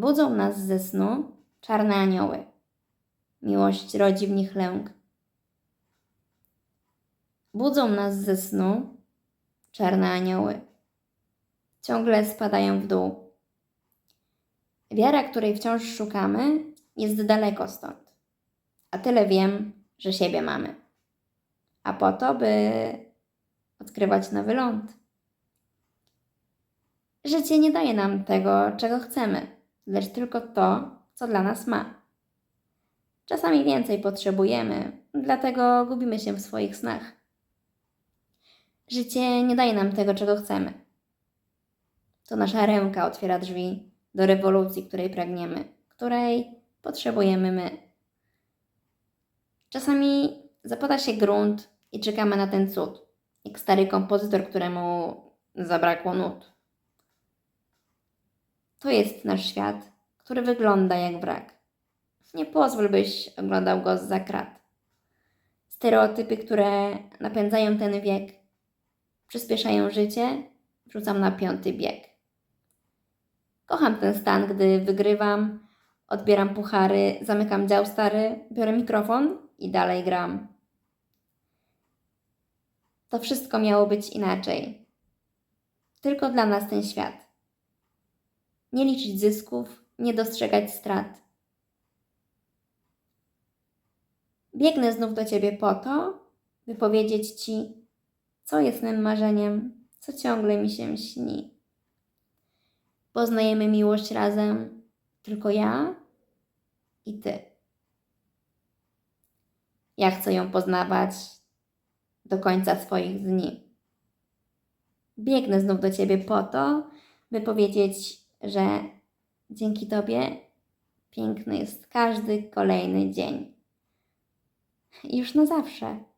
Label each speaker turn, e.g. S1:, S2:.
S1: Budzą nas ze snu czarne anioły. Miłość rodzi w nich lęk. Budzą nas ze snu czarne anioły. Ciągle spadają w dół. Wiara, której wciąż szukamy, jest daleko stąd. A tyle wiem, że siebie mamy. A po to, by odkrywać nowy ląd. Życie nie daje nam tego, czego chcemy, lecz tylko to, co dla nas ma. Czasami więcej potrzebujemy, dlatego gubimy się w swoich snach. Życie nie daje nam tego, czego chcemy. To nasza ręka otwiera drzwi do rewolucji, której pragniemy, której potrzebujemy my. Czasami zapada się grunt i czekamy na ten cud, jak stary kompozytor, któremu zabrakło nut. To jest nasz świat, który wygląda jak wrak. Nie pozwól, byś oglądał go z krat. Stereotypy, które napędzają ten wiek, przyspieszają życie, wrzucam na piąty bieg. Kocham ten stan, gdy wygrywam, odbieram puchary, zamykam dział stary, biorę mikrofon i dalej gram. To wszystko miało być inaczej. Tylko dla nas ten świat. Nie liczyć zysków, nie dostrzegać strat. Biegnę znów do ciebie po to, by powiedzieć ci, co jest mym marzeniem, co ciągle mi się śni. Poznajemy miłość razem, tylko ja i ty. Ja chcę ją poznawać do końca swoich dni. Biegnę znów do ciebie po to, by powiedzieć, że dzięki tobie piękny jest każdy kolejny dzień. Już na zawsze.